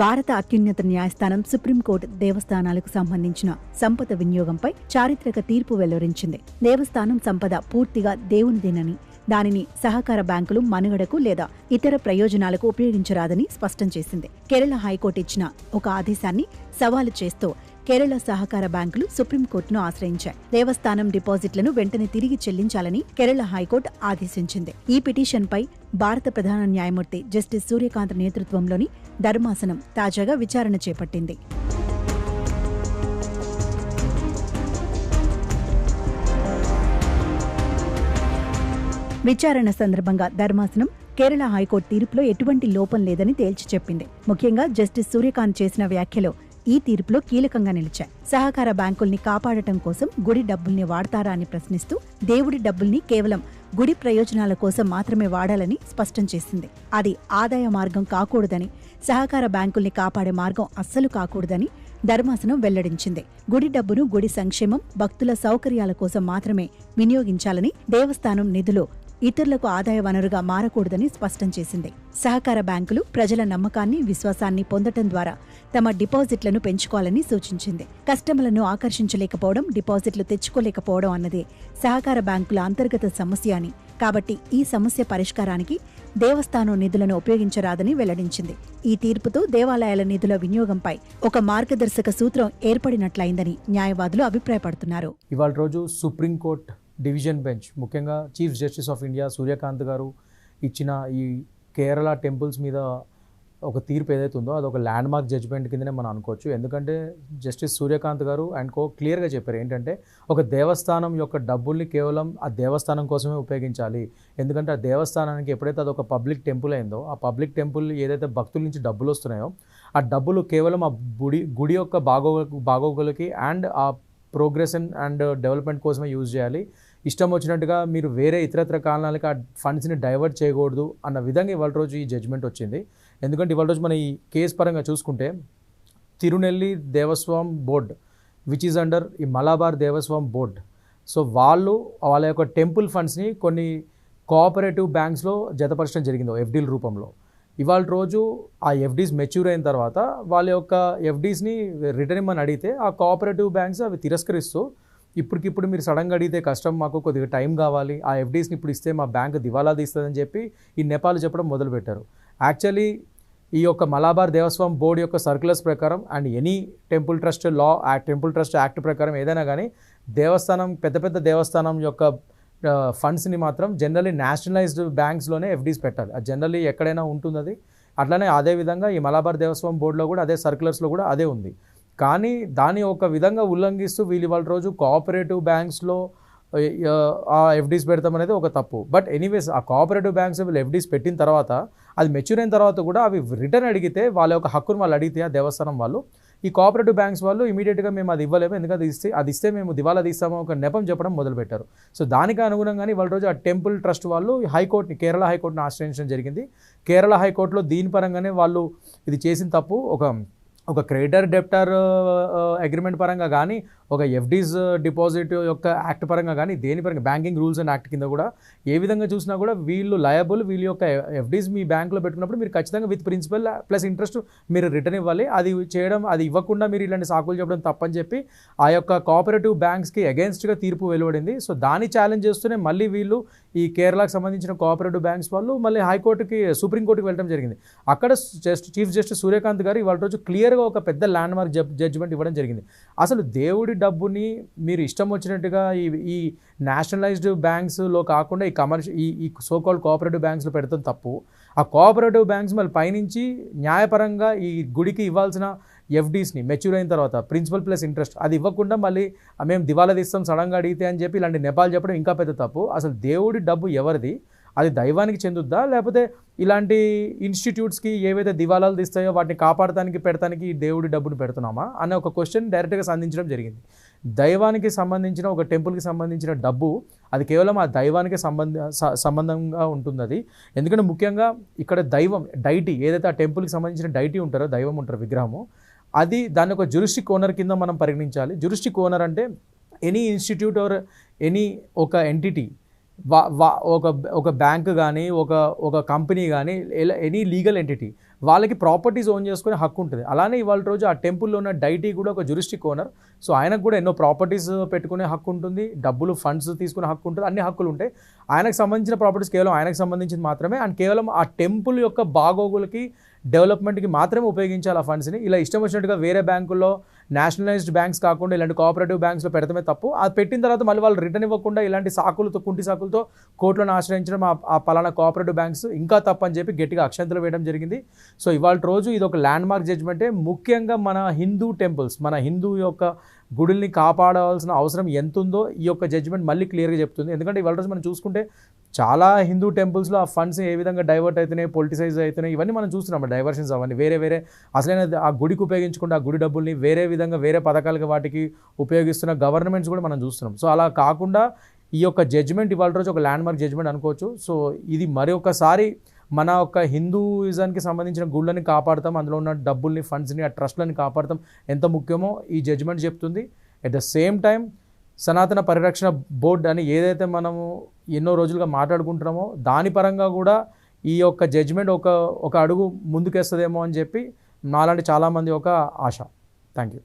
భారత అత్యున్నత న్యాయస్థానం సుప్రీంకోర్టు దేవస్థానాలకు సంబంధించిన సంపద వినియోగంపై చారిత్రక తీర్పు వెలువరించింది. దేవస్థానం సంపద పూర్తిగా దేవునిదేనని దానిని సహకార బ్యాంకులు మనుగడకు లేదా ఇతర ప్రయోజనాలకు ఉపయోగించరాదని స్పష్టం చేసింది. కేరళ హైకోర్టు ఇచ్చిన ఒక ఆదేశాన్ని సవాలు చేస్తూ కేరళ సహకార బ్యాంకులు సుప్రీంకోర్టును ఆశ్రయించాయి. దేవస్థానం డిపాజిట్లను వెంటనే తిరిగి చెల్లించాలని కేరళ హైకోర్టు ఆదేశించింది. ఈ పిటిషన్పై భారత ప్రధాన న్యాయమూర్తి జస్టిస్ సూర్యకాంత్ నేతృత్వంలోని ధర్మాసనం తాజాగా విచారణ చేపట్టింది. విచారణ సందర్భంగా ధర్మాసనం కేరళ హైకోర్టు తీర్పులో ఎటువంటి లోపం లేదని తేల్చి చెప్పింది. ముఖ్యంగా జస్టిస్ సూర్యకాంత్ చేసిన వ్యాఖ్యలో ఈ తీర్పులో కీలకంగా నిలిచాయి. సహకార బ్యాంకుల్ని కాపాడటం కోసం గుడి డబ్బుల్ని వాడతారా అని ప్రశ్నిస్తూ దేవుడి డబ్బుల్ని కేవలం గుడి ప్రయోజనాల కోసం మాత్రమే వాడాలని స్పష్టం చేసింది. అది ఆదాయ మార్గం కాకూడదని సహకార బ్యాంకుల్ని కాపాడే మార్గం అస్సలు కాకూడదని ధర్మాసనం వెల్లడించింది. గుడి డబ్బును గుడి సంక్షేమం భక్తుల సౌకర్యాల కోసం మాత్రమే వినియోగించాలని దేవస్థానం నిధులు ఇతరులకు ఆదాయ వనరుగా మారకూడదని స్పష్టం చేసింది. సహకార బ్యాంకులు ప్రజల నమ్మకాన్ని విశ్వాసాన్ని పొందటం ద్వారా తమ డిపాజిట్లను పెంచుకోవాలని సూచించింది. కస్టమర్లను ఆకర్షించలేకపోవడం డిపాజిట్లు తెచ్చుకోలేకపోవడం అన్నదే సహకార బ్యాంకుల అంతర్గత సమస్య అని. కాబట్టి ఈ సమస్య పరిష్కారానికి దేవస్థానం నిధులను ఉపయోగించరాదని వెల్లడించింది. ఈ తీర్పుతో దేవాలయాల నిధుల వినియోగంపై ఒక మార్గదర్శక సూత్రం ఏర్పడినట్లయిందని న్యాయవాదులు అభిప్రాయపడుతున్నారు. ఇవాళ రోజు సుప్రీంకోర్టు డివిజన్ బెంచ్. ముఖ్యంగా chief justice of India Suryakant garu ఇచ్చిన ఈ కేరళ టెంపుల్స్ మీద ఒక తీర్పు ఏదైతే ఉందో అది ఒక ల్యాండ్ మార్క్ జడ్జ్మెంట్ కిందనే మనం అనుకోవచ్చు. ఎందుకంటే జస్టిస్ సూర్యకాంత్ గారు అండ్ కో క్లియర్గా చెప్పారు ఏంటంటే ఒక దేవస్థానం యొక్క డబ్బుల్ని కేవలం ఆ దేవస్థానం కోసమే ఉపయోగించాలి. ఎందుకంటే ఆ దేవస్థానానికి ఎప్పుడైతే అది ఒక పబ్లిక్ టెంపుల్ అయిందో ఆ పబ్లిక్ టెంపుల్ ఏదైతే భక్తుల నుంచి డబ్బులు వస్తున్నాయో ఆ డబ్బులు కేవలం ఆ గుడి గుడి యొక్క బాగో బాగోగులకి అండ్ ఆ ప్రోగ్రెషన్ అండ్ డెవలప్మెంట్ కోసమే యూజ్ చేయాలి. ఇష్టం వచ్చినట్టుగా మీరు వేరే ఇతరత్ర కారణాలకు ఆ ఫండ్స్ని డైవర్ట్ చేయకూడదు అన్న విధంగా ఇవాళ రోజు ఈ జడ్జ్మెంట్ వచ్చింది. ఎందుకంటే ఇవాళ రోజు మన ఈ కేసు పరంగా చూసుకుంటే Thirunelli Devaswom board which is under ఈ మలాబార్ దేవస్వాం బోర్డ్. సో వాళ్ళు వాళ్ళ యొక్క టెంపుల్ ఫండ్స్ని కొన్ని కోఆపరేటివ్ బ్యాంక్స్లో జతపరచడం జరిగింది ఎఫ్డీల రూపంలో. ఇవాళ రోజు ఆ ఎఫ్డీస్ మెచ్యూర్ అయిన తర్వాత వాళ్ళ యొక్క ఎఫ్డీస్ని రిటర్న్ ఇమ్మని అడిగితే ఆ కోఆపరేటివ్ బ్యాంక్స్ అవి తిరస్కరిస్తూ ఇప్పటికిప్పుడు మీరు సడన్గా అడిగితే కష్టం మాకు కొద్దిగా టైం కావాలి ఆ ఎఫ్డీస్ని ఇప్పుడు ఇస్తే మా బ్యాంక్ దివాలా తీస్తుందని చెప్పి ఈ నేపాల్ చెప్పడం మొదలుపెట్టారు. యాక్చువల్లీ ఈ యొక్క మలాబార్ దేవస్వాం బోర్డు యొక్క సర్క్యులర్స్ ప్రకారం and any temple trust law act temple trust act ప్రకారం ఏదైనా కానీ దేవస్థానం పెద్ద పెద్ద దేవస్థానం యొక్క ఫండ్స్ని మాత్రం జనరలీ నేషనలైజ్డ్ బ్యాంక్స్లోనే ఎఫ్డీస్ పెట్టాలి. అది జనరలీ ఎక్కడైనా ఉంటుంది అది అట్లనే అదే విధంగా ఈ మలాబార్ దేవస్వాం బోర్డులో కూడా అదే సర్క్యులర్స్లో కూడా అదే ఉంది. కానీ దాన్ని ఒక విధంగా ఉల్లంఘిస్తూ వీళ్ళు ఇవాళ రోజు కోఆపరేటివ్ బ్యాంక్స్లో ఆ ఎఫ్డీస్ పెడతాం అనేది ఒక తప్పు. బట్ ఎనీవేస్ ఆ కోఆపరేటివ్ బ్యాంక్స్ వీళ్ళు ఎఫ్డీస్ పెట్టిన తర్వాత అది మెచ్యూర్ అయిన తర్వాత కూడా అవి రిటర్న్ అడిగితే వాళ్ళ యొక్క హక్కును వాళ్ళు అడిగితే ఆ దేవస్థానం వాళ్ళు ఈ కోఆపరేటివ్ బ్యాంక్స్ వాళ్ళు ఇమీడియట్గా మేము అది ఇవ్వలేము. ఎందుకంటే అది ఇస్తే అది ఇస్తే మేము దివాలా తీస్తామో ఒక నెపం చెప్పడం మొదలుపెట్టారు. సో దానికి అనుగుణంగానే వాళ్ళ రోజు ఆ టెంపుల్ ట్రస్ట్ వాళ్ళు హైకోర్టుని కేరళ హైకోర్టుని ఆశ్రయించడం జరిగింది. కేరళ హైకోర్టులో దీని పరంగానే వాళ్ళు ఇది చేసిన తప్పు ఒక ఒక క్రెడిటర్ డెప్టర్ అగ్రిమెంట్ పరంగా కానీ ఒక ఎఫ్డీస్ డిపాజిట్ uh, యొక్క యాక్ట్ పరంగా కానీ దేని పరంగా బ్యాంకింగ్ రూల్స్ అండ్ యాక్ట్ కింద కూడా ఏ విధంగా చూసినా కూడా వీళ్ళు లయబుల్ వీళ్ళ యొక్క ఎఫ్డీస్ మీ బ్యాంక్లో పెట్టుకున్నప్పుడు మీరు ఖచ్చితంగా విత్ ప్రిన్సిపల్ ప్లస్ ఇంట్రెస్ట్ మీరు రిటర్న్ ఇవ్వాలి. అది చేయడం అది ఇవ్వకుండా మీరు ఇలాంటి సాకులు చెప్పడం తప్పని చెప్పి ఆ యొక్క కోఆపరేటివ్ బ్యాంక్స్కి అగేన్స్ట్గా తీర్పు వెలువడింది. సో దాన్ని ఛాలెంజ్ చేస్తూనే మళ్ళీ వీళ్ళు ఈ కేరళకు సంబంధించిన కోఆపరేటివ్ బ్యాంక్స్ వాళ్ళు మళ్ళీ హైకోర్టుకి సుప్రీంకోర్టుకి వెళ్ళడం జరిగింది. అక్కడ జస్ట్ చీఫ్ జస్టిస్ సూర్యకాంత్ గారు ఇవాళ రోజు క్లియర్గా ఒక పెద్ద ల్యాండ్ మార్క్ జడ్జిమెంట్ ఇవ్వడం జరిగింది. అసలు దేవుడి డబ్బుని మీరు ఇష్టం వచ్చినట్టుగా ఈ ఈ నేషనలైజ్డ్ బ్యాంక్స్లో కాకుండా ఈ కమర్షియల్ ఈ ఈ సోకాల్డ్ కోఆపరేటివ్ బ్యాంక్స్లో పెడతాం తప్పు. ఆ కోఆపరేటివ్ బ్యాంక్స్ మళ్ళీ పైనుంచి న్యాయపరంగా ఈ గుడికి ఇవ్వాల్సిన ఎఫ్డీస్ని మెచ్యూర్ అయిన తర్వాత ప్రిన్సిపల్ ప్లస్ ఇంట్రెస్ట్ అది ఇవ్వకుండా మళ్ళీ మేము దివాలా తీస్తాం సడన్గా అడిగితే అని చెప్పి ఇలాంటి నేపాల్ చెప్పడం ఇంకా పెద్ద తప్పు. అసలు దేవుడి డబ్బు ఎవరిది? అది దైవానికి చెందుద్దా? లేకపోతే ఇలాంటి ఇన్స్టిట్యూట్స్కి ఏవైతే దివాలాలు తీస్తాయో వాటిని కాపాడటానికి పెడతానికి దేవుడి డబ్బును పెడుతున్నామా? అనే ఒక క్వశ్చన్ డైరెక్ట్గా సంధించడం జరిగింది. దైవానికి సంబంధించిన ఒక టెంపుల్కి సంబంధించిన డబ్బు అది కేవలం ఆ దైవానికి సంబంధ సంబంధంగా ఉంటుంది అది. ఎందుకంటే ముఖ్యంగా ఇక్కడ దైవం డైటీ ఏదైతే ఆ టెంపుల్కి సంబంధించిన డైటీ ఉంటారో దైవం ఉంటారు విగ్రహము అది దాని ఒక జురిస్టిక్ ఓనర్ కింద మనం పరిగణించాలి. జురిస్టిక్ ఓనర్ అంటే ఎనీ ఇన్స్టిట్యూట్ ఆర్ ఎనీ ఒక ఎంటిటీ వా వా ఒక ఒక బ్యాంక్ కానీ ఒక ఒక కంపెనీ కానీ ఎనీ లీగల్ ఎంటిటీ వాళ్ళకి ప్రాపర్టీస్ ఓన్ చేసుకునే హక్కు ఉంటుంది. అలానే ఇవాళ రోజు ఆ టెంపుల్లో ఉన్న డైటీ కూడా ఒక జురిస్టిక్ ఓనర్ సో ఆయనకు కూడా ఎన్నో ప్రాపర్టీస్ పెట్టుకునే హక్కు ఉంటుంది. డబ్బులు ఫండ్స్ తీసుకునే హక్కు ఉంటుంది. అన్ని హక్కులు ఉంటాయి. ఆయనకు సంబంధించిన ప్రాపర్టీస్ కేవలం ఆయనకు సంబంధించింది మాత్రమే. అండ్ కేవలం ఆ టెంపుల్ యొక్క బాగోగులకి డెవలప్మెంట్కి మాత్రమే ఉపయోగించాలి ఆ ఫండ్స్ని. ఇలా ఇష్టం వచ్చినట్టుగా వేరే బ్యాంకుల్లో నేషనలైజ్డ్ బ్యాంక్స్ కాకుండా ఇలాంటి కోఆపరేటివ్ బ్యాంక్స్లో పెడతామే తప్పు. అది పెట్టిన తర్వాత మళ్ళీ వాళ్ళు రిటర్న్ ఇవ్వకుండా ఇలాంటి సాకులతో కుంటి సాకులతో కోర్టులను ఆశ్రయించడం ఆ- పలానా కోఆపరేటివ్ బ్యాంక్స్ ఇంకా తప్పు అని చెప్పి గట్టిగా అక్షంతలు వేయడం జరిగింది. సో ఇవాళ రోజు ఇది ఒక ల్యాండ్ మార్క్ జడ్జ్మెంటే. ముఖ్యంగా మన హిందూ టెంపుల్స్ మన హిందూ యొక్క గుడుల్ని కాపాడవలసిన అవసరం ఎంత ఉందో ఈ యొక్క జడ్జ్మెంట్ మళ్ళీ క్లియర్గా చెప్తుంది. ఎందుకంటే ఇవాళ రోజు మనం చూసుకుంటే చాలా హిందూ టెంపుల్స్లో ఆ ఫండ్స్ ఏ విధంగా డైవర్ట్ అవుతున్నాయి పొలిటిసైజ్ అవుతున్నాయి ఇవన్నీ మనం చూస్తున్నాం. డైవర్షన్స్ అవన్నీ వేరే వేరే. అసలైన ఆ గుడికి ఉపయోగించుకుంటే ఆ గుడి డబ్బుల్ని వేరే విధంగా వేరే పథకాలకి వాటికి ఉపయోగిస్తున్న గవర్నమెంట్స్ కూడా మనం చూస్తున్నాం. సో అలా కాకుండా ఈ యొక్క జడ్జ్మెంట్ ఇవాళ రోజు ఒక ల్యాండ్ మార్క్ జడ్జ్మెంట్ అనుకోవచ్చు. సో ఇది మరి ఒకసారి మన యొక్క హిందూయిజానికి సంబంధించిన గుళ్ళని కాపాడతాం అందులో ఉన్న డబ్బుల్ని ఫండ్స్ని ఆ ట్రస్ట్లని కాపాడతాం. ఎంత ముఖ్యమో ఈ జడ్జ్మెంట్ చెప్తుంది. అట్ ద సేమ్ టైం సనాతన పరిరక్షణ బోర్డ్ అని ఏదైతే మనము ఎన్నో రోజులుగా మాట్లాడుకుంటున్నామో దాని పరంగా కూడా ఈ యొక్క జడ్జ్మెంట్ ఒక ఒక అడుగు ముందుకేస్తుందేమో అని చెప్పి నాలాంటి చాలామంది ఒక ఆశ. Thank you.